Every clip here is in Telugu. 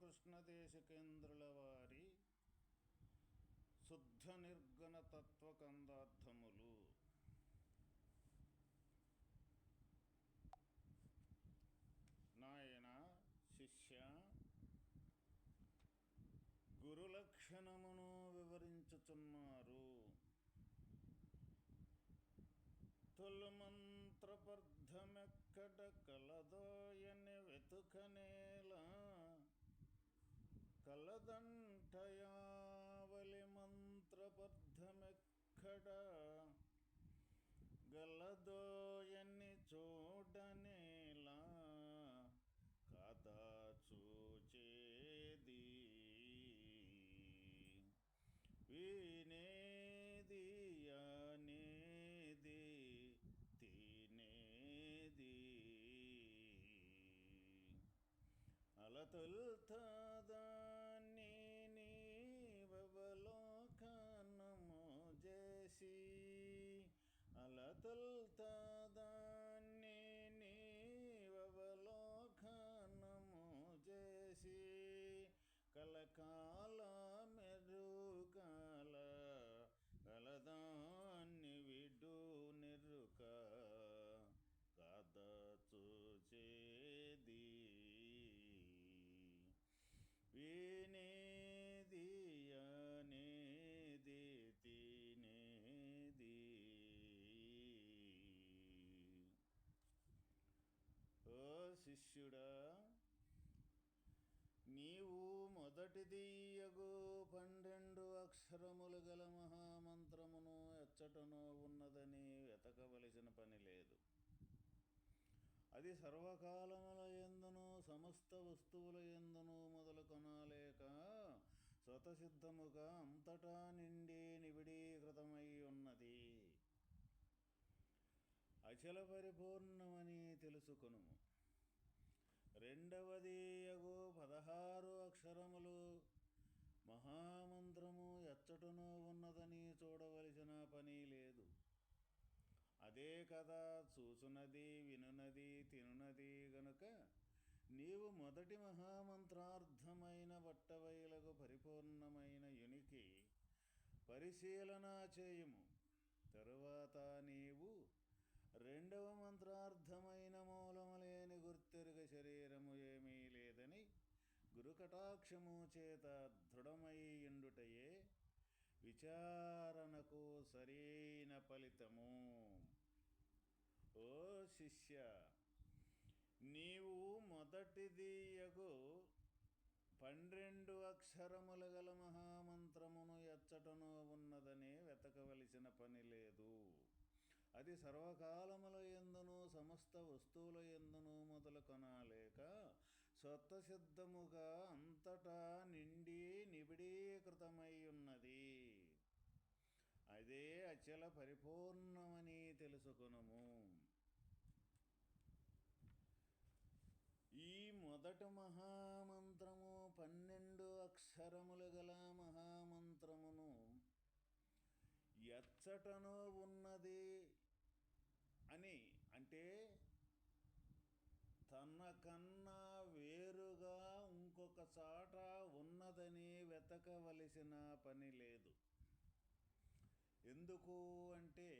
కృష్ణదేశకేంద్రుల వారి శుద్ధ నిర్గుణ తత్వకందార్థములు. నాయన శిష్య గురులక్షణమును వివరించుచున్నారు. తొలుమంత్రపర్ధమెక్కడ కలదోయని వెతుకనే కలదంటయావలి మంత్రబద్ధమెక్కడ? గలదోయని చూడనేలా కథ చూచేది వినేది అనేది తినేది? అలతొల్తదాన్ని చేసి అలతొల్తదాన్ని శిష్యుడా నీవు మొదటిదీయగు పన్నెండు అక్షరములు గల మహామంత్రమును ఎచ్చటనో ఉన్నదని వెతకవలసిన పని లేదు. అది సర్వకాలముల ఎందును సమస్త వస్తువుల ఎందును మొదలు కొనాలేక స్వతసిద్ధముగా అంతటా నిండి నిబిడీకృతమై ఉన్నది. అచల పరిపూర్ణమని తెలుసుకొనుము. రెండవది యగు పదహారు అక్షరములు. మహామంత్రము ఎచ్చటనో ఉన్నదని చూడవలసిన పని లేదు. అదే కదా చూసునది వినునది తినునది గనుక నీవు మొదటి మహామంత్రార్థమైన బట్టవైలకు పరిపూర్ణమైన యునికి పరిశీలన చేయము. తరువాత నీవు రెండవ మంత్రార్థమైన గురుకటాక్షము చేత దృఢమై ఎండుటయే విచారణకు సరైన ఫలితము. ఓ శిష్య నీవు మొదటిదియగు పన్నెండు అక్షరముల గల మహామంత్రమును ఎచ్చటనో ఉన్నదని వెతకవలసిన పని లేదు. అది సర్వకాలముల ఎందును సమస్త వస్తువుల ఎందును మొదలు కొనాలేక స్వతసిద్ధముగా అంతటా నిండి నిబిడీకృతమై ఉన్నది అదే అచల పరిపూర్ణమని తెలుసుకునము. ఈ మొదట మహామంత్రము పన్నెండు అక్షరములు గల మహామంత్రమును ఎచ్చటనో ఉన్నది అని అంటే తన కన్న చాట ఉన్నదని వెతకవలసిన పని లేదు. ఎందుకు అంటే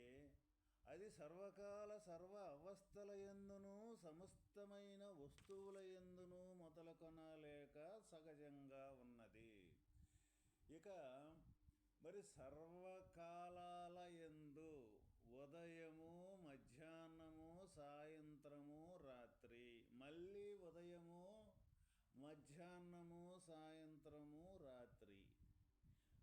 అది సర్వకాల సర్వ అవస్థల ఎందును సమస్తమైన వస్తువుల ఎందును మొదలుకొనలేక సహజంగా ఉన్నది. ఇక మరి సర్వకాలాల ఎందు ఉదయము మధ్యాహ్నము సాయం రాత్రి మళ్ళీ ఉదయము మధ్యాహ్నము సాయంత్రము రాత్రి.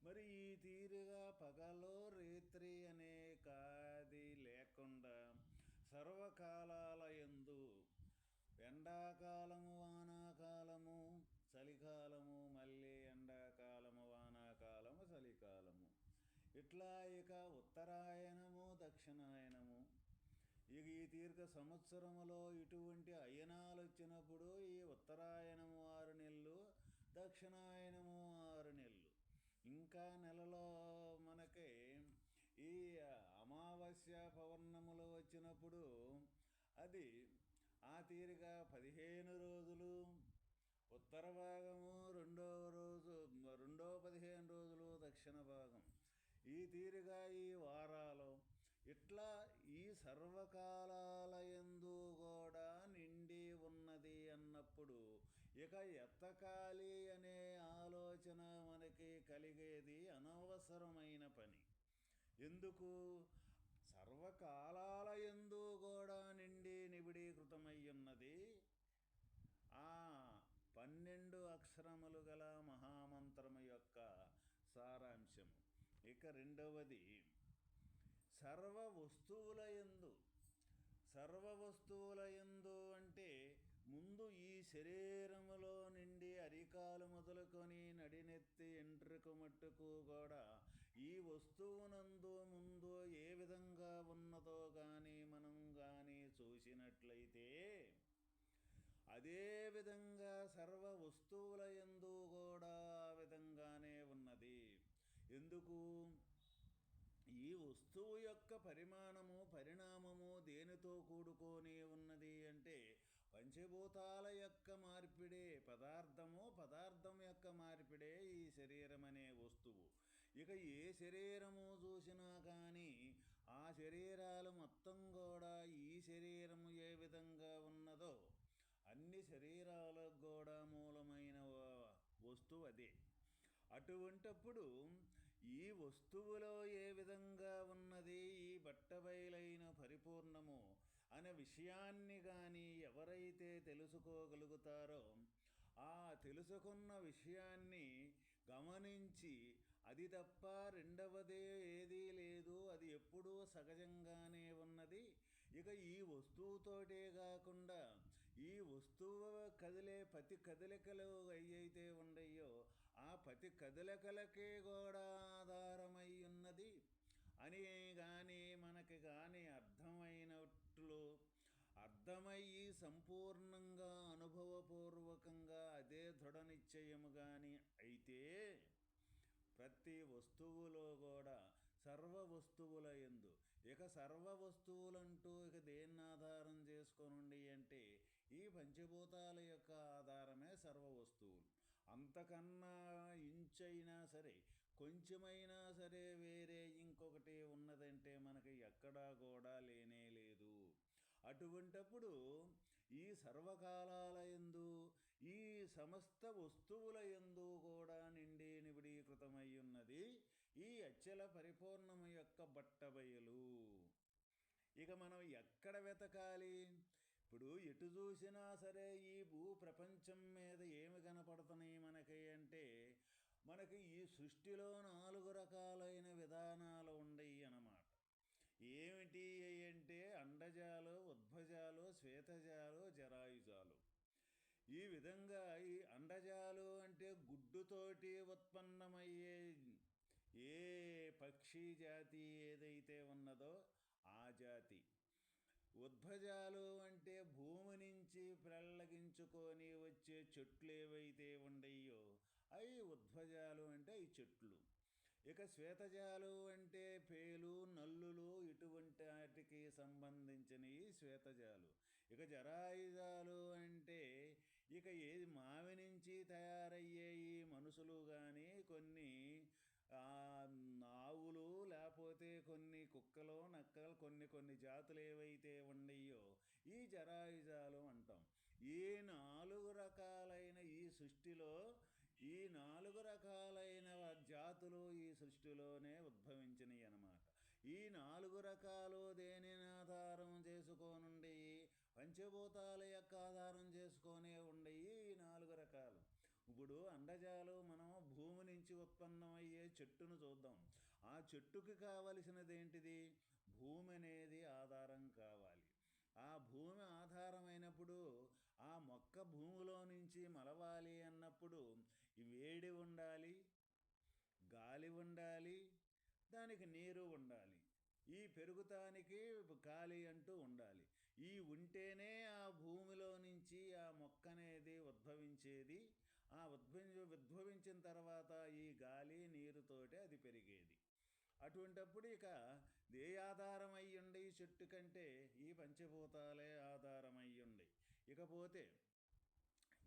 మరి ఈ తీరుగా పగలో రేత్రి అనే కాది లేకుండా సర్వకాలాల ఎందు ఎండాకాలము వానాకాలము చలికాలము మళ్ళీ ఎండాకాలము వానాకాలము చలికాలము. ఇట్లా ఇక ఉత్తరాయణము దక్షిణాయనము. ఇక ఈ తీర్ఘ సంవత్సరములో ఇటువంటి అయనాలు వచ్చినప్పుడు ఈ ఉత్తరాయణము ఆ దక్షిణాయనము ఆరు నెలలు. ఇంకా నెలలో మనకి ఈ అమావాస్య పౌర్ణములు వచ్చినప్పుడు అది ఆ తీరుగా పదిహేను రోజులు ఉత్తర భాగము రెండవ రోజు రెండో పదిహేను రోజులు దక్షిణ భాగం. ఈ తీరుగా ఈ వారాలు ఇట్లా ఈ సర్వకాలాలయందు కూడా నిండి ఉన్నది అన్నప్పుడు ఇక ఎత్తకాలి అనే ఆలోచన మనకి కలిగేది అనవసరమైన పని. ఎందుకు? సర్వకాలాల ఎందు కూడా నిండి నిబిడీకృతమై ఉన్నది ఆ పన్నెండు అక్షరములు గల మహామంత్రము యొక్క సారాంశము. ఇక రెండవది సర్వ వస్తువుల ఎందు సర్వ వస్తువుల ఎందు ముందు ఈ శరీరములో నిండి అరికాలు మొదలుకొని నడినెత్తి ఎంట్రుకు మట్టుకు కూడా ఈ వస్తువునందు ముందు ఏ విధంగా ఉన్నదో కానీ మనం కానీ చూసినట్లయితే అదేవిధంగా సర్వ వస్తువుల ఎందు కూడా ఆ విధంగానే ఉన్నది. ఎందుకు? ఈ వస్తువు యొక్క పరిమాణము పరిణామము దేనితో కూడుకొని పంచభూతాల యొక్క మార్పిడే పదార్థము పదార్థం యొక్క మార్పిడే ఈ శరీరం అనే వస్తువు. ఇక ఏ శరీరము చూసినా కానీ ఆ శరీరాలు మొత్తం కూడా ఈ శరీరము ఏ విధంగా ఉన్నదో అన్ని శరీరాలకు కూడా మూలమైన వస్తువు అదే. అటువంటప్పుడు ఈ వస్తువులో ఏ విధంగా ఉన్నది ఈ బట్టబయలైన పరిపూర్ణము అనే విషయాన్ని కానీ ఎవరైతే తెలుసుకోగలుగుతారో ఆ తెలుసుకున్న విషయాన్ని గమనించి అది తప్ప రెండవదే ఏదీ లేదు అది ఎప్పుడూ సహజంగానే ఉన్నది. ఇక ఈ వస్తువుతోటే కాకుండా ఈ వస్తువు కదిలే ప్రతి కదలికలు అయ్యైతే ఉండయో ఆ ప్రతి కదలికలకే కూడా ఆధారమై ఉన్నది. అని కానీ మనకి కానీ దృష్టిలో అర్థమయ్యి సంపూర్ణంగా అనుభవపూర్వకంగా అదే దృఢ నిశ్చయము కానీ అయితే ప్రతి వస్తువులో కూడా సర్వ వస్తువుల ఎందు ఇక సర్వ వస్తువులంటూ ఇక దేన్ని ఆధారం చేసుకొనుండి అంటే ఈ పంచభూతాల యొక్క ఆధారమే సర్వ వస్తువులు. అంతకన్నా ఇంచైనా సరే కొంచెమైనా సరే వేరే ఇంకొకటి ఉన్నదంటే మనకి ఎక్కడా కూడా లేనే అటువంటప్పుడు ఈ సర్వకాలాల ఎందు ఈ సమస్త వస్తువుల ఎందు కూడా నిండి నిబిడీకృతమై ఉన్నది ఈ అచ్చల పరిపూర్ణము యొక్క బట్టబయలు. ఇక మనం ఎక్కడ వెతకాలి? ఇప్పుడు ఎటు చూసినా సరే ఈ భూ ప్రపంచం మీద ఏమి కనపడుతున్నాయి మనకి అంటే మనకి ఈ సృష్టిలో నాలుగు రకాలైన విధానాలు ఉన్నాయి ఏమిటి అంటే అండజాలు ఉద్భజాలు శ్వేతజాలు జరాయుజాలు. ఈ విధంగా ఈ అండజాలు అంటే గుడ్డుతోటి ఉత్పన్నమయ్యే ఏ పక్షి జాతి ఏదైతే ఉన్నదో ఆ జాతి. ఉద్భజాలు అంటే భూమి నుంచి ప్రల్లగించుకొని వచ్చే చెట్లు ఏవైతే ఉండయో అవి ఉద్భజాలు అంటే ఈ చెట్లు. ఇక శ్వేతజాలు అంటే పేలు నల్లులు ఇటువంటి వాటికి సంబంధించినవి శ్వేతజాలు. ఇక జరాయుజాలు అంటే ఇక ఏది మావి నుంచి తయారయ్యే ఈ మనుషులు కానీ కొన్ని ఆవులు లేకపోతే కొన్ని కుక్కలు నక్కలు కొన్ని కొన్ని జాతులు ఏవైతే ఉండయో ఈ జరాయుజాలు అంటాం. ఈ నాలుగు రకాలైన ఈ సృష్టిలో ఈ నాలుగు రకాలైన జాతులు ఈ సృష్టిలోనే ఉద్భవించినాయి అన్నమాట. ఈ నాలుగు రకాలు దేనిని ఆధారం చేసుకోనుండి? పంచభూతాల యొక్క ఆధారం చేసుకొనే ఉండయి ఈ నాలుగు రకాలు. ఇప్పుడు అండజాలు మనం భూమి నుంచి ఉత్పన్నమయ్యే చెట్టును చూద్దాం. ఆ చెట్టుకి కావలసినది ఏంటిది? భూమి అనేది ఆధారం కావాలి. ఆ భూమి ఆధారమైనప్పుడు ఆ మొక్క భూమిలో నుంచి మలవాలి అన్నప్పుడు వేడి ఉండాలి గాలి ఉండాలి దానికి నీరు ఉండాలి. ఈ పెరుగుతానికి గాలి అంటూ ఉండాలి. ఈ ఉంటేనే ఆ భూమిలో నుంచి ఆ మొక్క అనేది ఉద్భవించేది. ఆ ఉద్భవి ఉద్భవించిన తర్వాత ఈ గాలి నీరుతోటే అది పెరిగేది. అటువంటప్పుడు ఇక ఏ ఆధారమయ్యుండి ఈ చెట్టు కంటే ఈ పంచభూతాలే ఆధారమయ్యుండి ఇకపోతే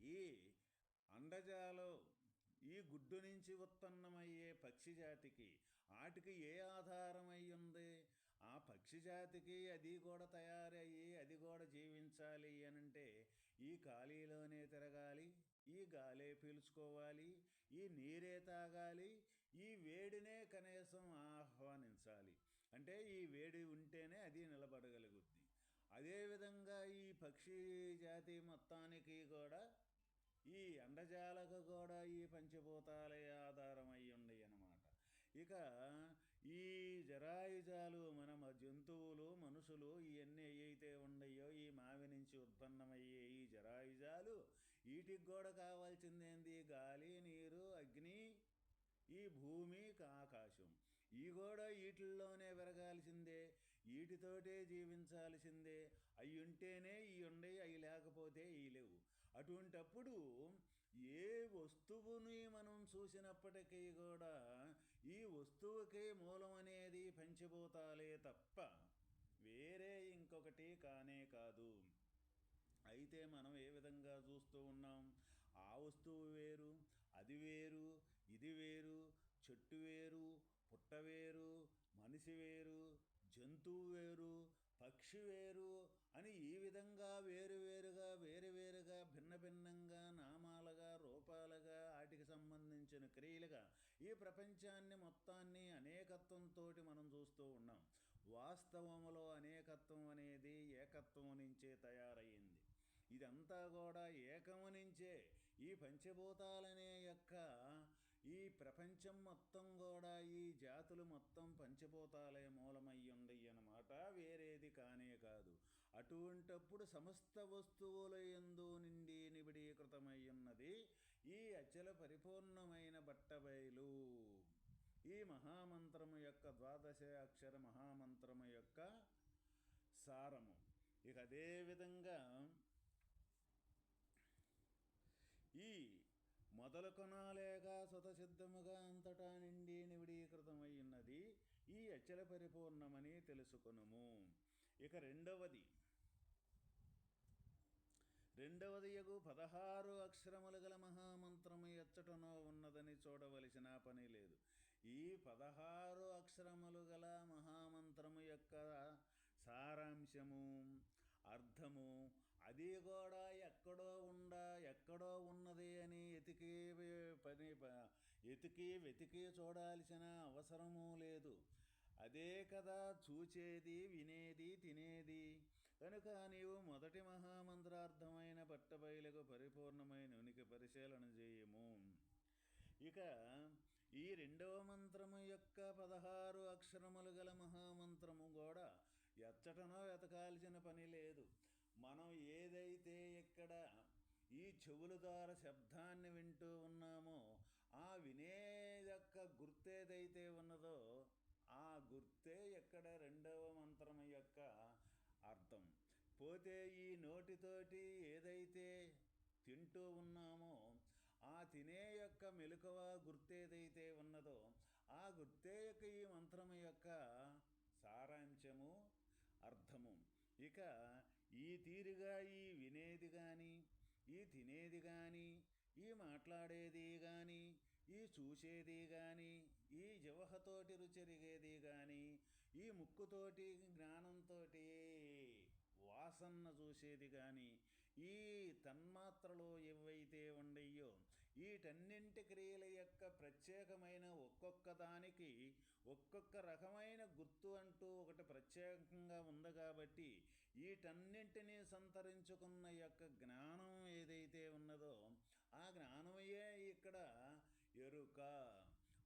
ఈ అండజాలు ఈ గుడ్డు నుంచి ఉత్పన్నమయ్యే పక్షి జాతికి వాటికి ఏ ఆధారమై ఉంది? ఆ పక్షి జాతికి అది కూడా తయారయ్యి అది కూడా జీవించాలి అనంటే ఈ ఖాళీలోనే తిరగాలి ఈ గాలే పీల్చుకోవాలి ఈ నీరే తాగాలి ఈ వేడినే కనీసం ఆహ్వానించాలి. అంటే ఈ వేడి ఉంటేనే అది నిలబడగలుగుద్ది. అదేవిధంగా ఈ పక్షి జాతి మొత్తానికి కూడా ఈ అండజాలకు కూడా ఈ పంచభూతాలే ఆధారం అయి అన్నమాట ఇక ఈ జరాయుజాలు మన జంతువులు మనుషులు ఇవన్నీ ఏవైతే ఉన్నాయో ఈ మావి నుంచి ఉత్పన్నమయ్యే ఈ జరాయుజాలు వీటికి కూడా కావాల్సిందేంది? గాలి నీరు అగ్ని ఈ భూమి ఆకాశం. ఈ కూడా వీటిల్లోనే పెరగాల్సిందే వీటితోటే జీవించాల్సిందే. అవి ఉంటేనే ఈ ఉండే అవి లేకపోతే ఈ లేవు. అటువంటప్పుడు ఏ వస్తువుని మనం చూసినప్పటికీ కూడా ఈ వస్తువుకే మూలం అనేది పంచభూతాలే తప్ప వేరే ఇంకొకటి కానే కాదు. అయితే మనం ఏ విధంగా చూస్తూ ఉన్నాం? ఆ వస్తువు వేరు అది వేరు ఇది వేరు చెట్టు వేరు పుట్ట వేరు మనిషి వేరు జంతువు వేరు పక్షి వేరు అని ఈ విధంగా వేరువేరుగా వేరువేరుగా భిన్న భిన్నంగా నామాలుగా రూపాలుగా వాటికి సంబంధించిన క్రియలుగా ఈ ప్రపంచాన్ని మొత్తాన్ని అనేకత్వంతో మనం చూస్తూ ఉన్నాం. వాస్తవములో అనేకత్వం అనేది ఏకత్వం నుంచే తయారయ్యింది. ఇదంతా కూడా ఏకము నుంచే. ఈ పంచభూతాలనే యొక్క ఈ ప్రపంచం మొత్తం కూడా ఈ జాతులు మొత్తం పంచభూతాలే మూలమయ్యుండి అన్నమాట వేరేది కానే కాదు. అటువంటప్పుడు సమస్త వస్తువుల ఎందు నిండి నిబిడీకృతమై ఉన్నది ఈ అచల పరిపూర్ణమైన బట్టబయలు. ఈ మహామంత్రము యొక్క ద్వాదశ అక్షర మహామంత్రము యొక్క సారము. ఇక అదేవిధంగా ఈ మొదలు కొనాలేక స్వతసిద్ధముగా అంతటా నిండి నివిడీకృతమై ఉన్నది ఈ అచల పరిపూర్ణమని తెలుసుకొనుము. ఇక రెండవది రెండవది ఎగు పదహారు అక్షరములు గల మహామంత్రము ఎచ్చటనో ఉన్నదని చూడవలసిన పని లేదు. ఈ పదహారు అక్షరములు గల మహామంత్రము యొక్క సారాంశము అర్థము అది కూడా ఎక్కడో ఉండ ఎక్కడో ఉన్నది అని ఎతికి పని ఎతికి వెతికి చూడాల్సిన అవసరము లేదు. అదే కదా చూచేది వినేది తినేది. కనుక నీవు మొదటి మహామంత్రార్థమైన పట్టబయలకు పరిపూర్ణమైన ఉనికి పరిశీలన చేయము. ఇక ఈ రెండవ మంత్రము యొక్క పదహారు అక్షరములు గల మహామంత్రము కూడా ఎచ్చటనో ఎతకాల్సిన పని లేదు. మనం ఏదైతే ఇక్కడ ఈ చెవుల ద్వారా శబ్దాన్ని వింటూ ఉన్నామో ఆ వినే యొక్క గుర్తేదైతే ఉన్నదో ఆ గుర్తే ఎక్కడ రెండవ మంత్రం యొక్క పోతే ఈ నోటితోటి ఏదైతే తింటూ ఉన్నామో ఆ తినే యొక్క మెలకువ గుర్తేదైతే ఉన్నదో ఆ గుర్తే యొక్క ఈ మంత్రం యొక్క సారాంశము అర్థము. ఇక ఈ తీరుగా ఈ వినేది కానీ ఈ తినేది కానీ ఈ మాట్లాడేది కానీ ఈ చూసేది కానీ ఈ జవహతోటి రుచరిగేది కానీ ఈ ముక్కుతోటి జ్ఞానంతో వాసన చూసేది కానీ ఈ తన్మాత్రలో ఏవైతే ఉండయో వీటన్నింటి క్రియల యొక్క ప్రత్యేకమైన ఒక్కొక్క దానికి ఒక్కొక్క రకమైన గుర్తు అంటూ ఒకటి ప్రత్యేకంగా ఉంది కాబట్టి వీటన్నింటినీ సంతరించుకున్న యొక్క జ్ఞానం ఏదైతే ఉన్నదో ఆ జ్ఞానమయ్యే ఇక్కడ ఎరుక.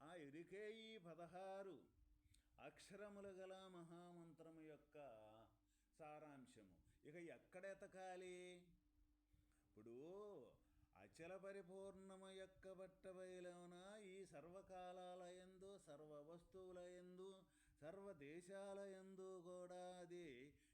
ఆ ఎరుకే ఈ పదహారు అక్షరములు గల మహామంత్రము యొక్క సారాంశము. ఇక ఎక్కడ ఎతకాలి? ఇప్పుడు అచల పరిపూర్ణము యొక్క బట్టబయలున ఈ సర్వకాలాల ఎందు సర్వ వస్తువుల ఎందు సర్వదేశాల ఎందు కూడా అది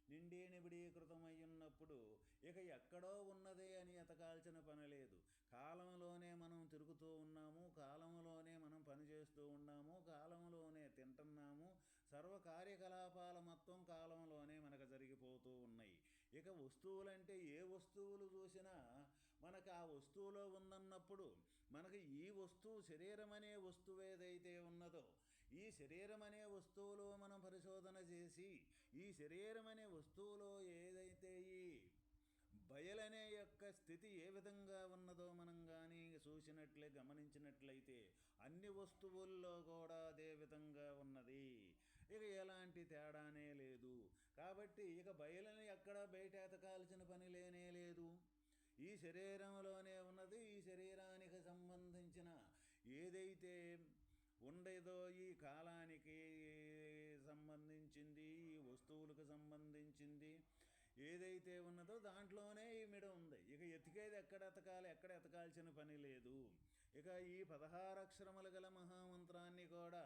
నిండి నిబిడీకృతమై ఉన్నప్పుడు ఇక ఎక్కడో ఉన్నదే అని ఎతకాల్సిన పని లేదు. కాలంలోనే మనం తిరుగుతూ ఉన్నాము కాలంలోనే మనం పనిచేస్తూ ఉన్నాము కాలంలోనే తింటున్నాము సర్వ కార్యకలాపాల మొత్తం కాలంలోనే మనకు జరిగిపోతూ ఉన్నాయి. ఇక వస్తువులంటే ఏ వస్తువులు చూసినా మనకు ఆ వస్తువులో ఉందన్నప్పుడు మనకు ఈ వస్తువు శరీరం అనే వస్తువు ఏదైతే ఉన్నదో ఈ శరీరం అనే వస్తువులో మనం పరిశోధన చేసి ఈ శరీరం అనే వస్తువులో ఏదైతే ఈ బయలనే యొక్క స్థితి ఏ విధంగా ఉన్నదో మనం కానీ చూసినట్లే గమనించినట్లయితే అన్ని వస్తువుల్లో కూడా అదే విధంగా ఉన్నది. ఇక ఎలాంటి తేడానే లేదు. కాబట్టి ఇక బయలుని ఎక్కడ బయట ఎతకాల్సిన పని లేనే లేదు. ఈ శరీరంలోనే ఉన్నది ఈ శరీరానికి సంబంధించిన ఏదైతే ఉండేదో ఈ కాలానికి సంబంధించింది ఈ వస్తువులకు సంబంధించింది ఏదైతే ఉన్నదో దాంట్లోనే ఈ మిడ ఉంది. ఇక ఎతికేది ఎక్కడ ఎతకాలి ఎక్కడ ఎతకాల్సిన పని లేదు. ఇక ఈ పదహారు అక్షరములు గల మహామంత్రాన్ని కూడా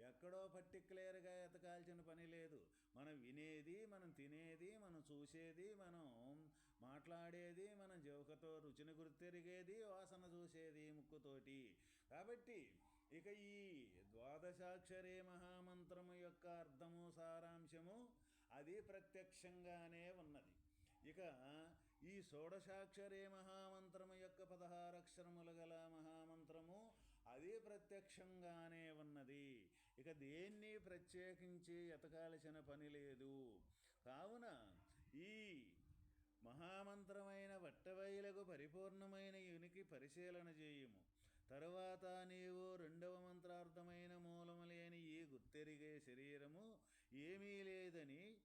ఎక్కడో పర్టిక్యులర్గా ఎతకాల్సిన పని లేదు. మనం వినేది మనం తినేది మనం చూసేది మనం మాట్లాడేది మనం జోకతో రుచిని గుర్తెరిగేది వాసన చూసేది ముక్కుతోటి. కాబట్టి ఇక ఈ ద్వాదశాక్షరే మహామంత్రము యొక్క అర్థము సారాంశము అది ప్రత్యక్షంగానే ఉన్నది. ఇక ఈ షోడశాక్షరే మహామంత్రము యొక్క పదహారక్షరములు గల మహామంత్రము అది ప్రత్యక్షంగానే ఉన్నది. ఇక దేన్ని ప్రత్యేకించి ఎతకాల్సిన పని లేదు. కావున ఈ మహామంత్రమైన వట్టవైలకు పరిపూర్ణమైన యునికి పరిశీలన చేయుము. తరువాత నీవు రెండవ మంత్రార్థమైన మూలము లేని ఈ గుర్తెరిగే శరీరము ఏమీ లేదని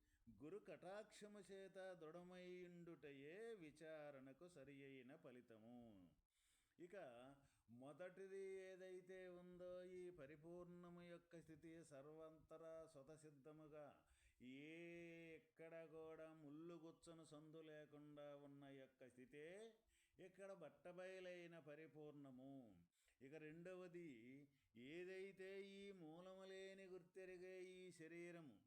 గురు కటాక్షము చేత దృఢమైండుటయే విచారణకు సరి అయిన ఫలితము. ఇక మొదటిది ఏదైతే ఉందో ఈ పరిపూర్ణము యొక్క స్థితి సర్వంతర స్వతసిద్ధముగా ఏ ఎక్కడ కూడా ముళ్ళు గుచ్చను సందు లేకుండా ఉన్న యొక్క స్థితే ఇక్కడ బట్టబయలైన పరిపూర్ణము. ఇక రెండవది ఏదైతే ఈ మూలము లేని గుర్తెరిగే ఈ శరీరము.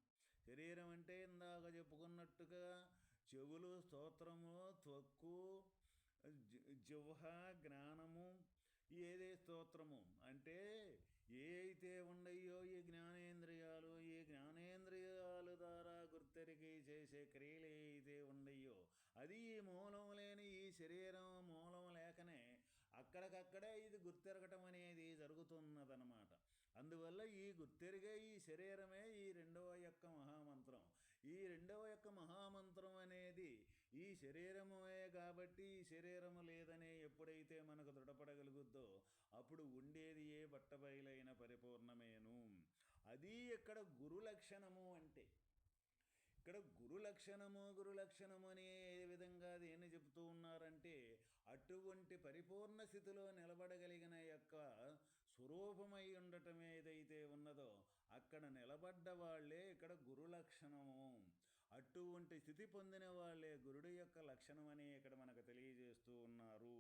శరీరం అంటే ఇందాక చెప్పుకున్నట్టుగా చెవులు స్తోత్రము త్వక్కు జిహ్వ జ్ఞానము ఏదే స్తోత్రము అంటే ఏ అయితే ఉండయో ఈ జ్ఞానేంద్రియాలు ఈ జ్ఞానేంద్రియాల ద్వారా గుర్తెరిగి చేసే క్రియలు అయితే ఉండయో అది ఈ మూలం లేని ఈ శరీరం మూలం లేకనే అక్కడికక్కడే ఇది గుర్తెరగటం అనేది జరుగుతున్నదన్నమాట. అందువల్ల ఈ గుర్తెరిగే ఈ శరీరమే ఈ రెండవ యొక్క మహామంత్రం. ఈ రెండవ యొక్క మహామంత్రం అనేది ఈ శరీరమే కాబట్టి ఈ శరీరము లేదనే ఎప్పుడైతే మనకు దృఢపడగలుగుద్దో అప్పుడు ఉండేది ఏ బట్టబయలైన పరిపూర్ణమేను. అది ఇక్కడ గురు లక్షణము అంటే ఇక్కడ గురు లక్షణము గురు లక్షణము అని ఏ విధంగా దేన్ని చెబుతూ ఉన్నారంటే అటువంటి పరిపూర్ణ స్థితిలో నిలబడగలిగిన యొక్క స్వరూపమై ఉండటం ఏదైతే ఉన్నదో అక్కడ నిలబడ్డ వాళ్ళే ఇక్కడ గురు లక్షణము. అటువంటి స్థితి పొందిన వాళ్ళే గురుడు యొక్క లక్షణం అని ఇక్కడ మనకు తెలియజేస్తూ ఉన్నారు.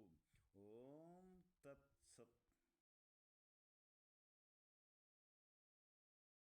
ఓం తత్సత్